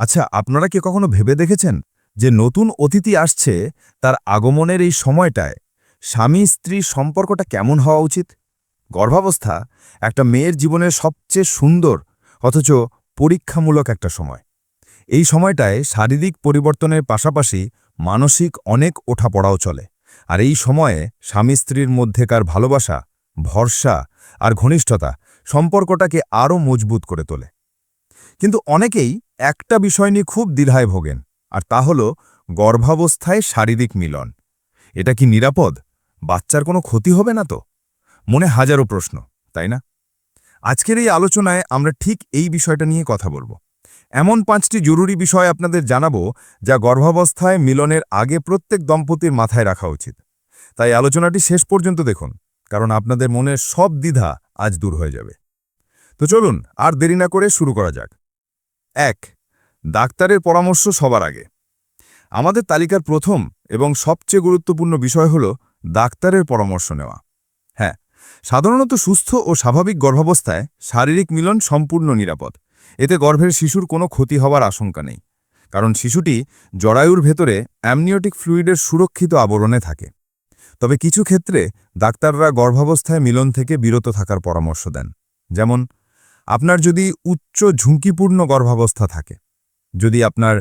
আচ্ছা আপনারা কি কখনো ভেবে দেখেছেন যে নতুন অতিথি আসছে তার আগমনের এই সময়টায় স্বামী স্ত্রীর সম্পর্কটা কেমন হওয়া উচিত? গর্ভাবস্থা একটা মেয়ের জীবনের সবচেয়ে সুন্দর অথচ পরীক্ষামূলক একটা সময়। এই সময়টায় শারীরিক পরিবর্তনের পাশাপাশি মানসিক অনেক ওঠাপড়াও চলে। আর এই সময়ে স্বামী স্ত্রীর মধ্যেকার ভালোবাসা, ভরসা আর ঘনিষ্ঠতা সম্পর্কটাকে আরও মজবুত করে তোলে। কিন্তু অনেকেই একটা বিষয় নিয়ে খুব দ্বিধায় ভোগেন, আর তা হল গর্ভাবস্থায় শারীরিক মিলন। এটা কি নিরাপদ? বাচ্চার কোনো ক্ষতি হবে না তো? মনে হাজারো প্রশ্ন, তাই না? আজকের এই আলোচনায় আমরা ঠিক এই বিষয়টা নিয়ে কথা বলব। এমন পাঁচটি জরুরি বিষয় আপনাদের জানাব যা গর্ভাবস্থায় মিলনের আগে প্রত্যেক দম্পতির মাথায় রাখা উচিত। তাই আলোচনাটি শেষ পর্যন্ত দেখুন, কারণ আপনাদের মনের সব দ্বিধা আজ দূর হয়ে যাবে। তো চলুন, আর দেরি না করে শুরু করা যাক। এক, ডাক্তারের পরামর্শ সবার আগে। আমাদের তালিকার প্রথম এবং সবচেয়ে গুরুত্বপূর্ণ বিষয় হল ডাক্তারের পরামর্শ নেওয়া। হ্যাঁ সাধারণত সুস্থ ও স্বাভাবিক গর্ভাবস্থায় শারীরিক মিলন সম্পূর্ণ নিরাপদ। এতে গর্ভের শিশুর কোনো ক্ষতি হওয়ার আশঙ্কা নেই। কারণ শিশুটি জরায়ুর ভেতরে অ্যামনিওটিক ফ্লুইডের সুরক্ষিত আবরণে থাকে। তবে কিছু ক্ষেত্রে ডাক্তাররা গর্ভাবস্থায় মিলন থেকে বিরত থাকার পরামর্শ দেন। যেমন আপনার যদি উচ্চ ঝুঁকিপূর্ণ গর্ভাবস্থা থাকে, যদি আপনার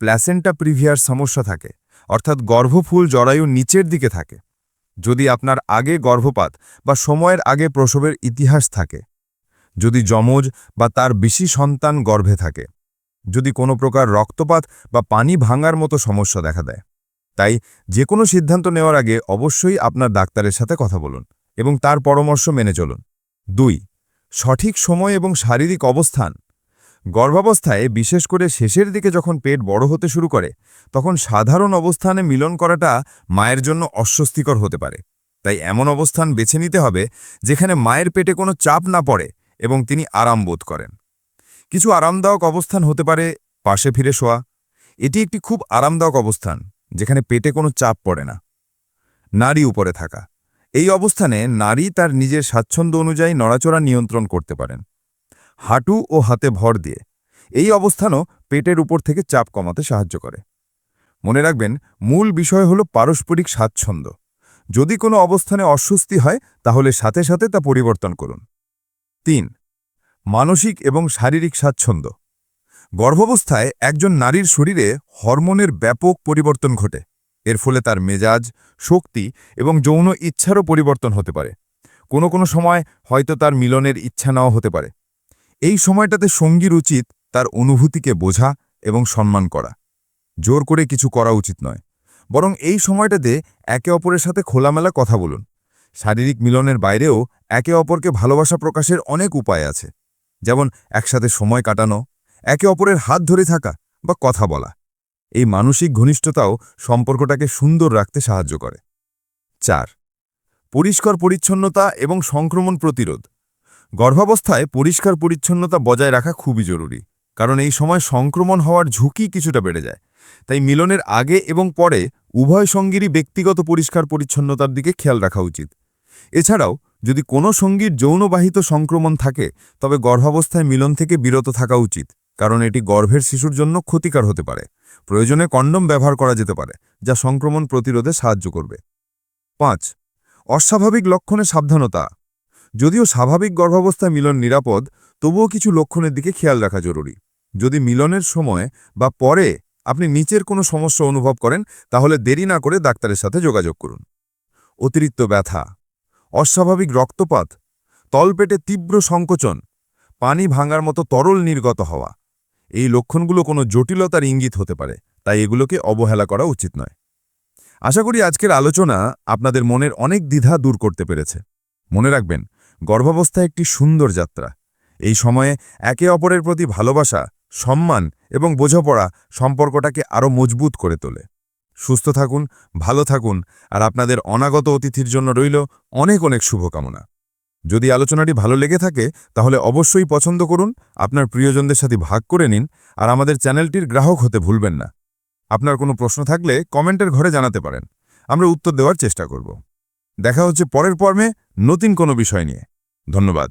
প্ল্যাসেন্টা প্রিভিয়ার সমস্যা থাকে, অর্থাৎ গর্ভফুল জরায়ু নিচের দিকে থাকে, যদি আপনার আগে গর্ভপাত বা সময়ের আগে প্রসবের ইতিহাস থাকে, যদি যমজ বা তার বেশি সন্তান গর্ভে থাকে, যদি কোনো প্রকার রক্তপাত বা পানি ভাঙার মতো সমস্যা দেখা দেয়, তাই যে কোনো সিদ্ধান্ত নেওয়ার আগে অবশ্যই আপনার ডাক্তারের সাথে কথা বলুন এবং তার পরামর্শ মেনে চলুন। দুই সঠিক সময় এবং শারীরিক অবস্থান। গর্ভাবস্থায়, বিশেষ করে শেষের দিকে যখন পেট বড় হতে শুরু করে, তখন সাধারণ অবস্থানে মিলন করাটা মায়ের জন্য অস্বস্তিকর হতে পারে। তাই এমন অবস্থান বেছে নিতে হবে, যেখানে মায়ের পেটে কোনো চাপ না পড়ে এবং তিনি আরাম বোধ করেন। কিছু আরামদায়ক অবস্থান হতে পারে পাশে ফিরে শোয়া। এটি একটি খুব আরামদায়ক অবস্থান, যেখানে পেটে কোনো চাপ পড়ে না। নারী উপরে থাকা। এই অবস্থানে নারী তার নিজের স্বাচ্ছন্দ্য অনুযায়ী নড়াচড়া নিয়ন্ত্রণ করতে পারেন। হাঁটু ও হাতে ভর দিয়ে। এই অবস্থানও পেটের উপর থেকে চাপ কমাতে সাহায্য করে। মনে রাখবেন, মূল বিষয় হল পারস্পরিক স্বাচ্ছন্দ্য। যদি কোনো অবস্থানে অস্বস্তি হয়, তাহলে সাথে সাথে তা পরিবর্তন করুন। তিন, মানসিক এবং শারীরিক স্বাচ্ছন্দ্য। গর্ভাবস্থায় একজন নারীর শরীরে হরমোনের ব্যাপক পরিবর্তন ঘটে। এর ফলে তার মেজাজ, শক্তি এবং যৌন ইচ্ছারও পরিবর্তন হতে পারে। কোনো কোনো সময় হয়তো তার মিলনের ইচ্ছা নাও হতে পারে। এই সময়টাতে সঙ্গীর উচিত তার অনুভূতিকে বোঝা এবং সম্মান করা। জোর করে কিছু করা উচিত নয়। বরং এই সময়টাতে একে অপরের সাথে খোলামেলা কথা বলুন। শারীরিক মিলনের বাইরেও একে অপরকে ভালোবাসা প্রকাশের অনেক উপায় আছে। যেমন একসাথে সময় কাটানো, একে অপরের হাত ধরে থাকা বা কথা বলা। এই মানসিক ঘনিষ্ঠতাও সম্পর্কটাকে সুন্দর রাখতে সাহায্য করে। চার, পরিষ্কার পরিচ্ছন্নতা এবং সংক্রমণ প্রতিরোধ। গর্ভাবস্থায় পরিষ্কার পরিচ্ছন্নতা বজায় রাখা খুবই জরুরি, কারণ এই সময় সংক্রমণ হওয়ার ঝুঁকি কিছুটা বেড়ে যায়। তাই মিলনের আগে এবং পরে উভয় সঙ্গীরই ব্যক্তিগত পরিষ্কার পরিচ্ছন্নতার দিকে খেয়াল রাখা উচিত। এছাড়াও, যদি কোনো সঙ্গীর যৌনবাহিত সংক্রমণ থাকে, তবে গর্ভাবস্থায় মিলন থেকে বিরত থাকা উচিত। কারণ এটি গর্ভের শিশুর জন্য ক্ষতিকার হতে পারে। প্রয়োজনে কন্ডম ব্যবহার করা যেতে পারে, যা সংক্রমণ প্রতিরোধে সাহায্য করবে। পাঁচ, অস্বাভাবিক লক্ষণে সাবধানতা। যদিও স্বাভাবিক গর্ভাবস্থায় মিলন নিরাপদ, তবুও কিছু লক্ষণের দিকে খেয়াল রাখা জরুরি। যদি মিলনের সময় বা পরে আপনি নিচের কোনো সমস্যা অনুভব করেন, তাহলে দেরি না করে ডাক্তারের সাথে যোগাযোগ করুন। অতিরিক্ত ব্যথা। অস্বাভাবিক রক্তপাত। তলপেটে তীব্র সংকোচন। পানি ভাঙার মতো তরল নির্গত হওয়া। এই লক্ষণগুলো কোনো জটিলতার ইঙ্গিত হতে পারে, তাই এগুলোকে অবহেলা করা উচিত নয়। আশা করি আজকের আলোচনা আপনাদের মনের অনেক দ্বিধা দূর করতে পেরেছে। মনে রাখবেন গর্ভাবস্থা একটি সুন্দর যাত্রা। এই সময়ে একে অপরের প্রতি ভালোবাসা, সম্মান এবং বোঝাপড়া সম্পর্কটাকে আরও মজবুত করে তোলে। সুস্থ থাকুন, ভালো থাকুন, আর আপনাদের অনাগত অতিথির জন্য রইল অনেক অনেক শুভকামনা। যদি আলোচনাটি ভালো লেগে থাকে, তাহলে অবশ্যই পছন্দ করুন, আপনার প্রিয়জনদের সাথে ভাগ করে নিন, আর আমাদের চ্যানেলটির গ্রাহক হতে ভুলবেন না। আপনার কোনো প্রশ্ন থাকলে কমেন্টের ঘরে জানাতে পারেন, আমরা উত্তর দেওয়ার চেষ্টা করব। দেখা হচ্ছে পরের পর্বে নতুন কোনো বিষয় নিয়ে। ধন্যবাদ।